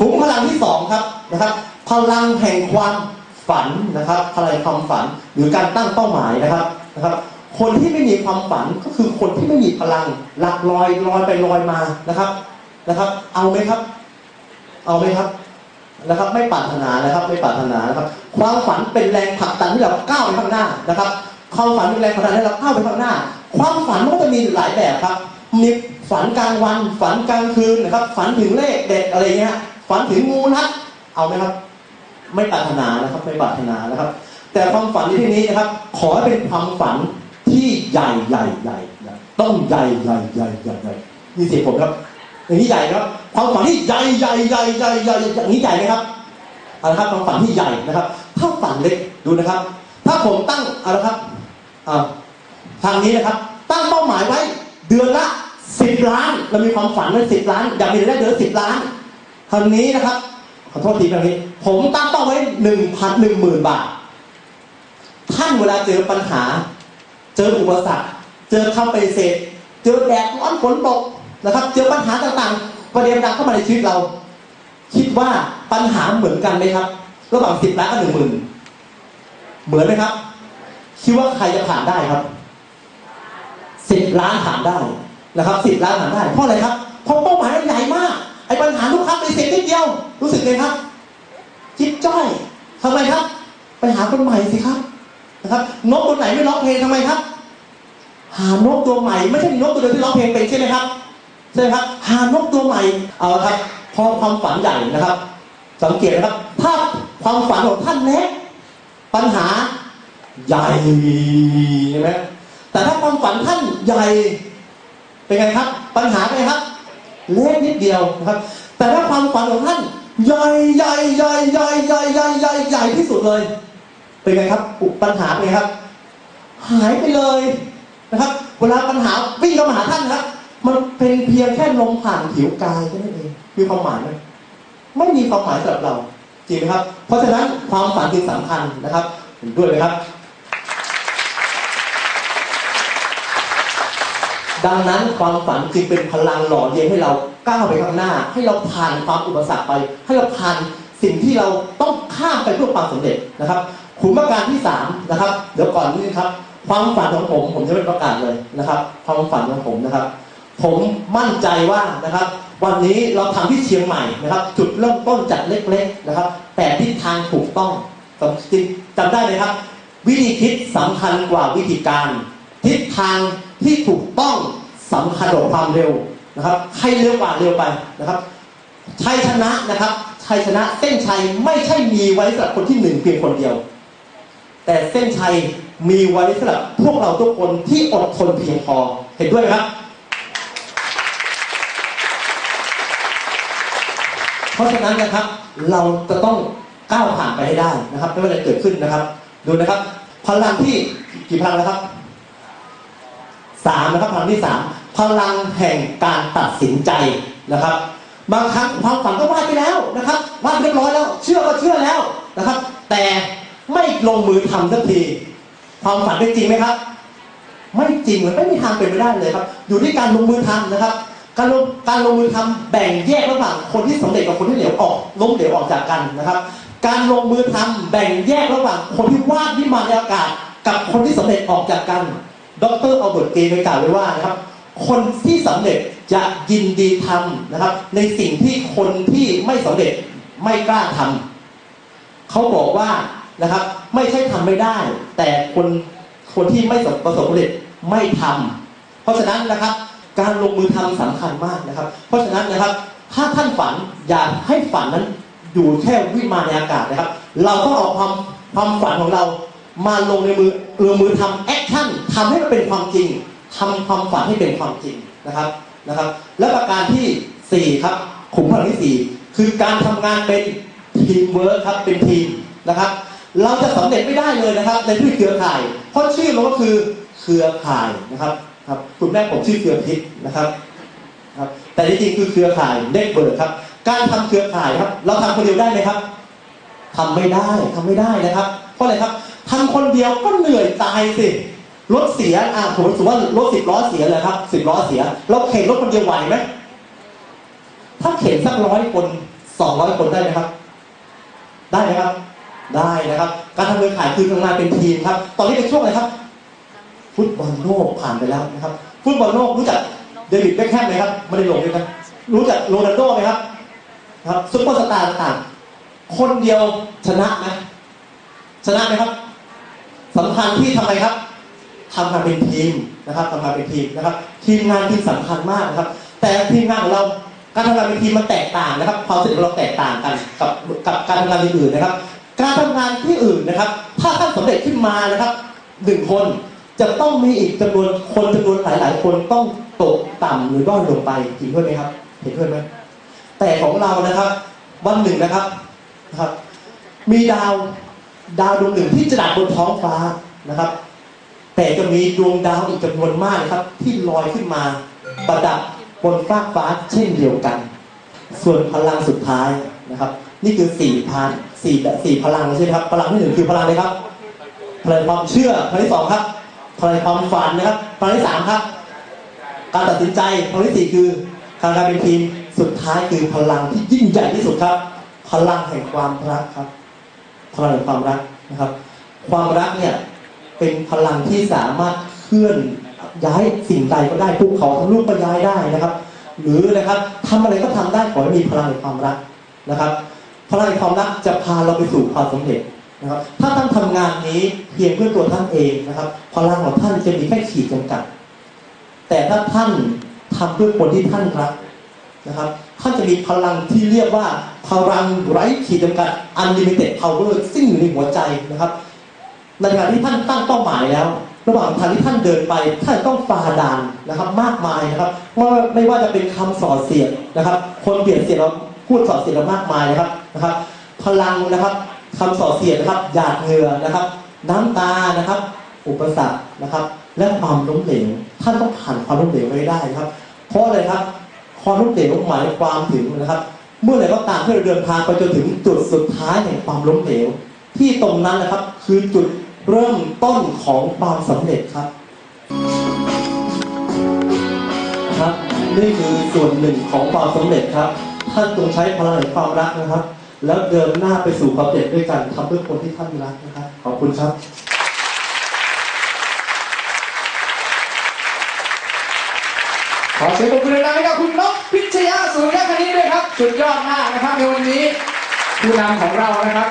ขุมพลังที่สองครับนะครับ พลังแห่งความฝันนะครับพลังความฝันหรือการตั้งเป้าหมายนะครับนะครับ คนที่ไม่มีความฝันก็คือคนที่ไม่มีพลังหลักลอยลอยไปลอยมานะครับนะครับ เอาไหมครับ เอาไหมครับนะครับ ไม่ปรารถนานะครับ ไม่ปรารถนานะครับ ความฝันเป็นแรงผลักดันให้เราก้าวไปข้างหน้านะครับ ความฝันเป็นแรงผลักดันให้เราก้าวไปข้างหน้า ความฝันมันก็จะมีหลายแบบครับมีฝันกลางวันฝันกลางคืนนะครับ ฝันถึงเลขเด็ดอะไรเงี้ย ฝันถึงงูนัดเอาไหมครับ ไม่ปรารถนานะครับไม่ปรารถนานะครับ แต่ความฝันในที่นี้นะครับ ขอให้เป็นความฝันที่ใหญ่ใหญ่ใหญ่ต้องใหญ่ใหญ่ใหญ่ใหญ่ใหญ่นี่เสียงผมครับอย่างนี้ใหญ่ครับความฝันที่ใหญ่ใหญ่ใหญ่ใหญ่ใหญ่อย่างนี้ใหญ่ไหมครับเอาละครับความฝันที่ใหญ่นะครับ ถ้าฝันเล็กดูนะครับ ถ้าผมตั้งเอาละครับทางนี้นะครับ ตั้งเป้าหมายไว้ เดือนละสิบล้านเรามีความฝันไว้สิบล้าน อยากมีรายได้เดือนสิบล้าน ทางนี้นะครับ ขอโทษทีแบบนี้ ผมตั้งเป้าไว้หนึ่งพันหนึ่งหมื่นบาท ท่านเวลาเจอปัญหา เจออุปสรรค เจอคำปฏิเสธ เจอแดดร้อนฝนตกนะครับ เจอปัญหาต่างๆ ประเด็นต่างเข้ามาในชีวิตเรา คิดว่าปัญหาเหมือนกันไหมครับ ระหว่างสิบล้านกับหนึ่งหมื่นเหมือนไหมครับ คิดว่าใครจะผ่านได้ครับสิบล้านผ่านได้นะครับสิบล้านผ่านได้เพราะอะไรครับเพราะเป้าหมาย รู้สึกไงครับ คิดจ้อยทำไมครับ ไปหาคนใหม่สิครับนะครับ นกตัวไหนไม่ร้องเพลงทำไมครับ หานกตัวใหม่ ไม่ใช่นกตัวเดียวที่ร้องเพลงเป็นใช่ไหมครับใช่ครับ หานกตัวใหม่เอาละครับ พอความฝันใหญ่นะครับ สังเกตนะครับถ้าความฝันของท่านเล็กปัญหาใหญ่ใช่ไหมแต่ถ้าความฝันท่านใหญ่เป็นไงครับ ปัญหาเป็นไงครับ เล็กนิดเดียวนะครับ แต่ถ้าความฝันของท่าน ใหญ่ใหญ่ใหญ่ใหญ่ใหญ่ใหญ่ใหญ่ใหญ่ที่สุดเลย เป็นไงครับอุปัญหาเป็นไงครับ หายไปเลยนะครับ เวลาปัญหาวิ่งเข้ามาหาท่านนะครับ มันเป็นเพียงแค่ลมผ่านผิวกายแค่นั้นเองมีความหมายไหมไม่มีความหมายสำหรับเราจริงไหมครับ เพราะฉะนั้นความฝันจึงสำคัญนะครับเห็นด้วยไหมครับ ดังนั้นความฝันจึงเป็นพลังหล่อเลี้ยงให้เราก้าวไปข้างหน้า ให้เราผ่านความอุปสรรคไป ให้เราผ่านสิ่งที่เราต้องข้ามไปเพื่อความสำเร็จนะครับขุมประการที่สามนะครับเดี๋ยวก่อนนี้ครับ ความฝันของผมผมจะไม่ประกาศเลยนะครับ ความฝันของผมนะครับ ผมมั่นใจว่านะครับ วันนี้เราทำที่เชียงใหม่นะครับ จุดเริ่มต้นจากเล็กๆนะครับ แต่ทิศทางถูกต้องจริงจำได้ไหมครับ วิธีคิดสำคัญกว่าวิธีการทิศทาง ที่ถูกต้องสำคัญกว่าความเร็วนะครับ ใครเร็วกว่าเร็วไปนะครับชัยชนะนะครับชัยชนะเส้นชัยไม่ใช่มีไว้สำหรับคนที่หนึ่งเพียงคนเดียว แต่เส้นชัยมีไว้สำหรับพวกเราทุกคนที่อดทนเพียงพอเห็นด้วยไหมครับ เพราะฉะนั้นนะครับเราจะต้องก้าวผ่านไปให้ได้นะครับไม่ว่าจะเกิดขึ้นนะครับ ดูนะครับพลังที่กี่พลังนะครับ สามนะครับพลังที่สามพลังแห่งการตัดสินใจนะครับ บางครั้งความฝันก็วาดไปแล้วนะครับวาดเรียบร้อยแล้ว เชื่อก็เชื่อแล้วนะครับ แต่ไม่ลงมือทำสักที ความฝันเป็นจริงไหมครับ ไม่จริงมันไม่มีทางเป็นไปได้เลยครับ อยู่ที่การลงมือทำนะครับ การลงการลงมือทำแบ่งแยกระหว่างคนที่สำเร็จกับคนที่เหลวออกล้มเหลวออกจากกันนะครับ การลงมือทำแบ่งแยกระหว่างคนที่วาดวิมานในอากาศ กับคนที่สำเร็จออกจากกัน ดรอัลเบิร์ตเกย์เคยกล่าวไว้ว่านะครับ คนที่สำเร็จจะยินดีทำนะครับ ในสิ่งที่คนที่ไม่สำเร็จไม่กล้าทำเขาบอกว่านะครับ ไม่ใช่ทำไม่ได้ แต่คนคนที่ไม่ประสบความสำเร็จไม่ทำเพราะฉะนั้นนะครับ การลงมือทำสำคัญมากนะครับ เพราะฉะนั้นนะครับ ถ้าท่านฝันอย่าให้ฝันนั้นอยู่แค่วิมานในอากาศนะครับ เราต้องเอาความความฝันของเรา มาลงในมือลงมือทำแอคชั่นทำให้มันเป็นความจริงทำความฝันให้เป็นความจริงนะครับนะครับ และประการที่สี่ครับขุมพลังที่สี่คือการทำงานเป็นทีมเวิร์คครับเป็นทีมนะครับ เราจะสำเร็จไม่ได้เลยนะครับ ในที่เครือข่าย เพราะชื่อมันก็คือเครือข่ายนะครับครับคุณแม่ผมชื่อเครือพิษนะครับครับ แต่จริงๆคือเครือข่ายเน็ตเบิร์กครับ การทำเครือข่ายครับ เราทำคนเดียวได้ไหมครับทำไม่ได้ทำไม่ได้นะครับ เพราะอะไรครับ ทำคนเดียวก็เหนื่อยตายสิรถเสียอะผมสมมติว่ารถสิบล้อเสียเลยครับสิบล้อเสียเราเข็นรถคนเดียวไหวไหมถ้าเข็นสักร้อยคน200คนได้ไหมครับ ได้ไหมครับ ได้นะครับ การทำเครือข่ายคือทำงานเป็นทีมครับ ตอนนี้เป็นช่วงอะไรครับ ฟุตบอลโลกผ่านไปแล้วนะครับ ฟุตบอลโลกรู้จักเดวิดเบคแฮมไหมครับไม่ได้ลงด้วยกันรู้จักโรนัลโดไหมครับครับซุปเปอร์สตาร์ต่างๆคนเดียวชนะไหมชนะไหมครับ สำคัญที่ทำไมครับทำงานเป็นทีมนะครับทำงานเป็นทีมนะครับ ทีมงานที่สำคัญมากนะครับ แต่ทีมงานของเราการทำงานเป็นทีมมันแตกต่างนะครับ ความสำเร็จของเราแตกต่างกันกับกับการทำงานอื่นๆนะครับ การทำงานที่อื่นนะครับ ถ้าท่านสำเร็จขึ้นมานะครับหนึ่งคนจะต้องมีอีกจำนวนคนจำนวนหลาย ๆ คนต้องตกต่ำหรือด้อยลงไปจริงด้วยไหมครับ เห็นด้วยไหมแต่ของเรานะครับ วันหนึ่งนะครับนะครับ มีดาว ดาวดวงหนึ่งที่จะดับบนท้องฟ้านะครับ แต่จะมีดวงดาวอีกจำนวนมากนะครับ ที่ลอยขึ้นมาประดับบนฟากฟ้าเช่นเดียวกัน ส่วนพลังสุดท้ายนะครับ นี่คือสี่พันสี่สี่พลังใช่ไหมครับ พลังที่หนึ่งคือพลังอะไรครับพลังความเชื่อพลังที่สองครับพลังความฝันนะครับพลังที่สามครับ การตัดสินใจพลังที่สี่คือการเป็นทีมสุดท้ายคือพลังที่ยิ่งใหญ่ที่สุดครับ พลังแห่งความรักครับ ลังแห่งความรักนะครับ ความรักเนี่ยเป็นพลังที่สามารถเคลื่อนย้ายสิ่งใดก็ได้ภูเขาทั้งลูกก็ย้ายได้นะครับ หรือนะครับทำอะไรก็ทำได้ขอให้มีพลังแห่งความรักนะครับ พลังแห่งความรักจะพาเราไปสู่ความสำเร็จนะครับ ถ้าท่านทำงานนี้เพียงเพื่อตัวท่านเองนะครับ พลังของท่านจะมีแค่ขีดจำกัด แต่ถ้าท่านทำเพื่อคนที่ท่านรักนะครับ ท่านจะมีพลังที่เรียกว่าพลังไร้ขีดจำกัด unlimited power ซึ่งอยู่ในหัวใจนะครับในขณะที่ท่านตั้งเป้าหมายแล้ว ระหว่างทางที่ท่านเดินไปท่านต้องฝ่าด่านนะครับ มากมายนะครับว่าไม่ว่าจะเป็นคำสอดเสียดนะครับ คนเปลี่ยนเสียดเราพูดสอดเสียดเรามากมายนะครับนะครับ พลังนะครับคำสอดเสียดนะครับหยาดเหงื่อนะครับ น้ำตานะครับ อุปสรรคนะครับ และความล้มเหลวท่านต้องผ่านความล้มเหลวไปได้ครับ เพราะอะไรครับ ความล้มเหลวหมายความถึงนะครับ เมื่อไหร่ก็ตามที่เราเดินทางไปจนถึงจุดสุดท้ายแห่งความล้มเหลวที่ตรงนั้นนะครับคือจุดเริ่มต้นของความสำเร็จครับครับนี่คือส่วนหนึ่งของความสำเร็จครับท่านจงใช้พลังแห่งความรักนะครับ แล้วเดินหน้าไปสู่ความสำเร็จด้วยกันทำเพื่อคนที่ท่านรักนะครับขอบคุณครับ ขอเสียงปรบมือดังๆให้กับคุณนกพิชยาสุริยคณิตด้วยครับ สุดยอดมากนะครับในวันนี้ผู้นำของเรานะครับ